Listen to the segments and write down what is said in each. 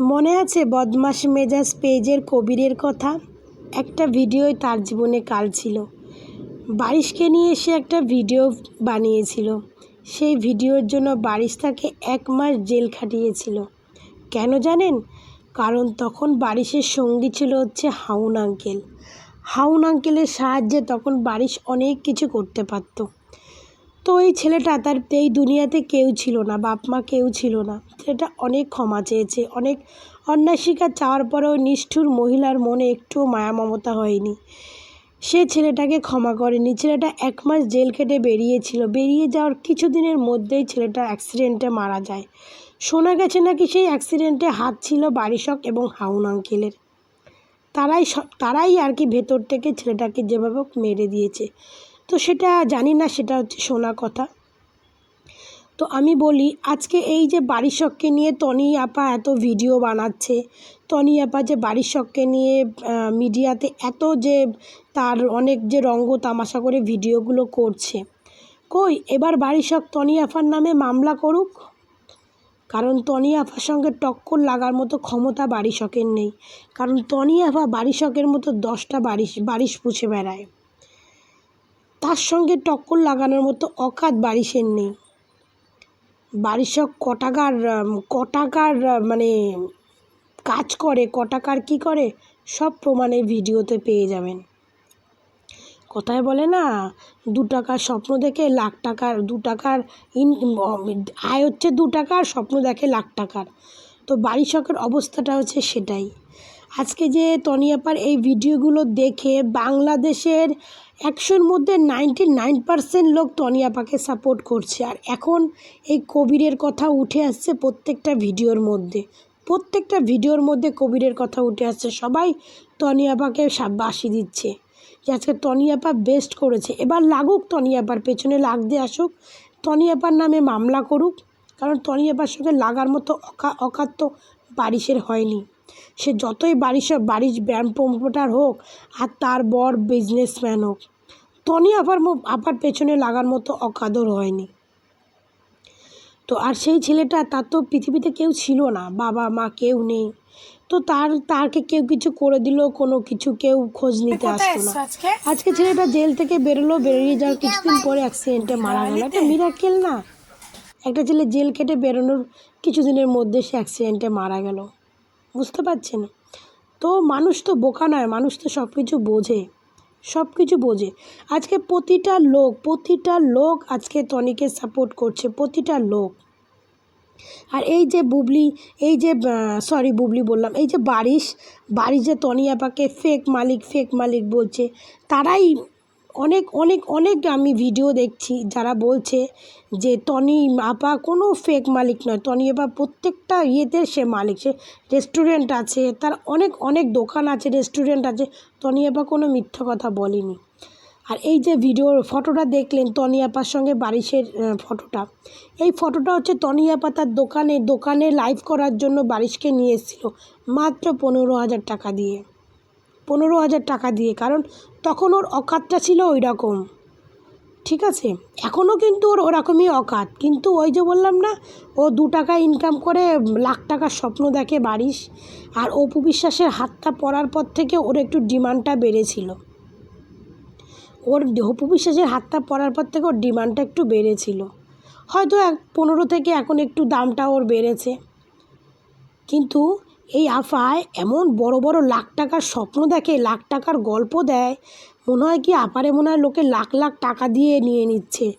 মনে আছে বদমাস মেজাজ পেজের কবিরের কথা? একটা ভিডিওই তার জীবনে কাল ছিল। বারিশকে নিয়ে সে একটা ভিডিও বানিয়েছিল। সেই ভিডিওর জন্য বারিশ তাকে এক মাস জেল খাটিয়েছিল। কেন জানেন? কারণ তখন বারিশের সঙ্গী ছিল হচ্ছে হাউন আঙ্কেল। হাউন আঙ্কেলের সাহায্যে তখন বারিশ অনেক কিছু করতে পারতো। তো এই ছেলেটা তার এই দুনিয়াতে কেউ ছিল না, বাপ মা কেউ ছিল না। ছেলেটা অনেক ক্ষমা চেয়েছে, অনেক অন্যায় শিকার চাওয়ার পরেও নিষ্ঠুর মহিলার মনে একটুও মায়া মমতা হয়নি। সে ছেলেটাকে ক্ষমা করেনি। ছেলেটা এক মাস জেল কেটে বেরিয়েছিল। বেরিয়ে যাওয়ার কিছুদিনের মধ্যেই ছেলেটা অ্যাক্সিডেন্টে মারা যায়। শোনা গেছে নাকি সেই অ্যাক্সিডেন্টে হাত ছিল বারিশক এবং হাউন আঙ্কেলের। তারাই তারাই আর কি ভেতর থেকে ছেলেটাকে যেভাবে মেরে দিয়েছে। তো সেটা জানি না, সেটা হচ্ছে শোনা কথা। তো আমি বলি, আজকে এই যে বারিশককে নিয়ে তনি আপা এত ভিডিও বানাচ্ছে তনি আপা যে বারিশককে নিয়ে মিডিয়াতে এত যে তার অনেক যে রঙ্গ তামাশা করে ভিডিওগুলো করছে। কই, এবার বারিশক তনি আফার নামে মামলা করুক? কারণ তনি আফার সঙ্গে টক্কর লাগার মতো ক্ষমতা বারিশকের নেই। কারণ তনি আফা বারিশকের মতো দশটা বারিশ বারিশ পুছে বেড়ায়। তার সঙ্গে টক্কর লাগানোর মতো অকাত বারিশের নেই। বারিশক কটাকার কটাকার মানে কাজ করে, কটাকার কি করে? সব প্রমাণের ভিডিওতে পেয়ে যাবেন। কথায় বলে না, দু টাকার স্বপ্ন দেখে লাখ টাকার, দু টাকার ইন আয় হচ্ছে দু টাকার, স্বপ্ন দেখে লাখ টাকার। তো বারিশকের অবস্থাটা হচ্ছে সেটাই। আজকে যে তনিয়াপার এই ভিডিওগুলো দেখে বাংলাদেশের একশোর মধ্যে নাইনটি নাইন পার্সেন্ট লোক তনিয়াপাকে সাপোর্ট করছে। আর এখন এই কবিরের কথা উঠে আসছে প্রত্যেকটা ভিডিওর মধ্যে। প্রত্যেকটা ভিডিওর মধ্যে কবিরের কথা উঠে আসছে। সবাই তনিয়াপাকে বাসি দিচ্ছে। যে আজকে তনিয়াপা বেস্ট করেছে। এবার লাগুক তনিয়াপার পেছনে লাগ দিয়ে আসুক তনিয়াপার নামে মামলা করুক। কারণ তনিয়াপার সঙ্গে লাগার মতো অকা অকাত তো বারিশের হয়নি। সে যতই বারিশ বারিশ ব্যায়াম প্রমোটার হোক আর তার বর বিজনেসম্যান হোক তনি আপার মো- আপার পেছনে লাগার মতো অকাদর হয়নি। তো আর সেই ছেলেটা তার তো পৃথিবীতে কেউ ছিল না বাবা মা কেউ নেই। তো তার তাকে কেউ কিছু করে দিল কোনো কিছু কেউ খোঁজ নিতে আসতো না। আজকে? আজকে ছেলেটা জেল থেকে বেরোলো বেরিয়ে যাওয়ার কিছুদিন পরে অ্যাক্সিডেন্টে মারা গেল। একটা মিরাকেল না। একটা ছেলে জেল কেটে বেরোনোর কিছুদিনের মধ্যে সে অ্যাক্সিডেন্টে মারা গেল। বুঝতে পারছেন? তো মানুষ তো বোকা নয়, মানুষ তো সব কিছু বোঝে সব কিছু বোঝে। আজকে প্রতিটা লোক প্রতিটা লোক আজকে টনিকে সাপোর্ট করছে, প্রতিটা লোক। আর এই যে বুবলি, এই যে সরি বুবলি বললাম, এই যে বারিশ বারিশ যে তনি আপাকে ফেক মালিক ফেক মালিক বলছে, তারাই অনেক অনেক অনেক আমি ভিডিও দেখছি যারা বলছে যে টনি আপা কোনো ফেক মালিক নয়। টনি আপা প্রত্যেকটা ইয়েতে সে মালিক। সে রেস্টুরেন্ট আছে, তার অনেক অনেক দোকান আছে রেস্টুরেন্ট আছে। টনি আপা কোনো মিথ্যা কথা বলেনি। আর এই যে ভিডিওর ফটোটা দেখলেন তনি আপার সঙ্গে বারিশের ফটোটা এই ফটোটা হচ্ছে তনি আপা তার দোকানে দোকানে লাইভ করার জন্য বারিশকে নিয়ে এসেছিল। মাত্র পনেরো হাজার টাকা দিয়ে। পনেরো হাজার টাকা দিয়ে। কারণ তখন ওর অকাতটা ছিল ওই রকম ঠিক আছে? এখনও কিন্তু ওর ওরকমই অকাত। কিন্তু ওই যে বললাম না, ও দু টাকা ইনকাম করে লাখ টাকার স্বপ্ন দেখে বাড়িস। আর অপু বিশ্বাসের হাতটা পড়ার পর থেকে ওর একটু ডিমান্ডটা বেড়েছিল। ওর অপু বিশ্বাসের হাতটা পড়ার পর থেকে ওর ডিমান্ডটা একটু বেড়েছিল। হয়তো এক, পনেরো থেকে এখন একটু দামটা ওর বেড়েছে। কিন্তু এই আফায় এমন বড় বড় লাখ টাকার স্বপ্ন দেখে, লাখ টাকার গল্প দেয়, মনে হয় কি আপারে মনে হয় লোকে লাখ লাখ টাকা দিয়ে নিয়ে নিচ্ছে।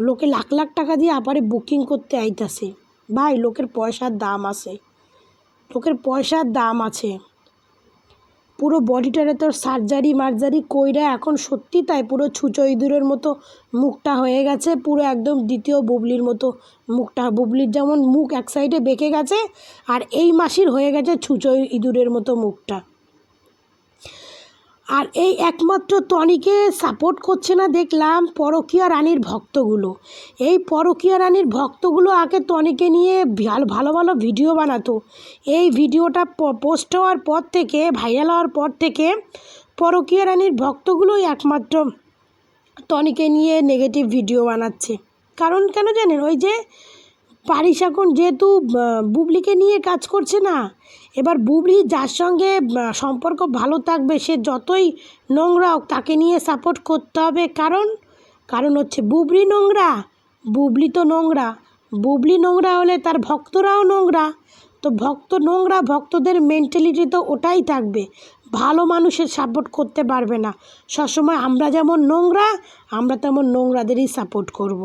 লোকে লাখ লাখ টাকা দিয়ে আপারে বুকিং করতে আইতাছে। ভাই, লোকের পয়সার দাম আছে। লোকের পয়সার দাম আছে। পুরো বডিটারে তোর সার্জারি মার্জারি কইরা এখন সত্যি তাই পুরো ছুঁচো ইঁদুরের মতো মুখটা হয়ে গেছে, পুরো একদম দ্বিতীয় বুবলির মতো মুখটা। বুবলির যেমন মুখ এক সাইডে বেঁকে গেছে, আর এই মাসির হয়ে গেছে ছুঁচো ইঁদুরের মতো মুখটা। আর এই একমাত্র টনিকে সাপোর্ট করছে না দেখলাম পরকীয়া রানীর ভক্তগুলো। এই পরকীয়া রানীর ভক্তগুলো আগে টনিকে নিয়ে ভালো ভালো ভিডিও বানাতো। এই ভিডিওটা পোস্ট হওয়ার পর থেকে ভাইরাল হওয়ার পর থেকে পরকীয়া রানীর ভক্তগুলোই একমাত্র টনিকে নিয়ে নেগেটিভ ভিডিও বানাচ্ছে। কারণ কেন জানেন? ওই যে পারিস এখন যেহেতু বুবলিকে নিয়ে কাজ করছে না, এবার বুবলি যার সঙ্গে সম্পর্ক ভালো থাকবে, সে যতই নোংরা হোক তাকে নিয়ে সাপোর্ট করতে হবে। কারণ কারণ হচ্ছে বুবলি নোংরা, বুবলি তো নোংরা। বুবলি নোংরা হলে তার ভক্তরাও নোংরা। তো ভক্ত নোংরা, ভক্তদের মেন্টালিটি তো ওটাই থাকবে। ভালো মানুষের সাপোর্ট করতে পারবে না। সবসময় আমরা যেমন নোংরা, আমরা তেমন নোংরাদেরই সাপোর্ট করব।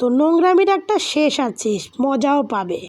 তো নোংরামির একটা শেষ আছে মজাও পাবে।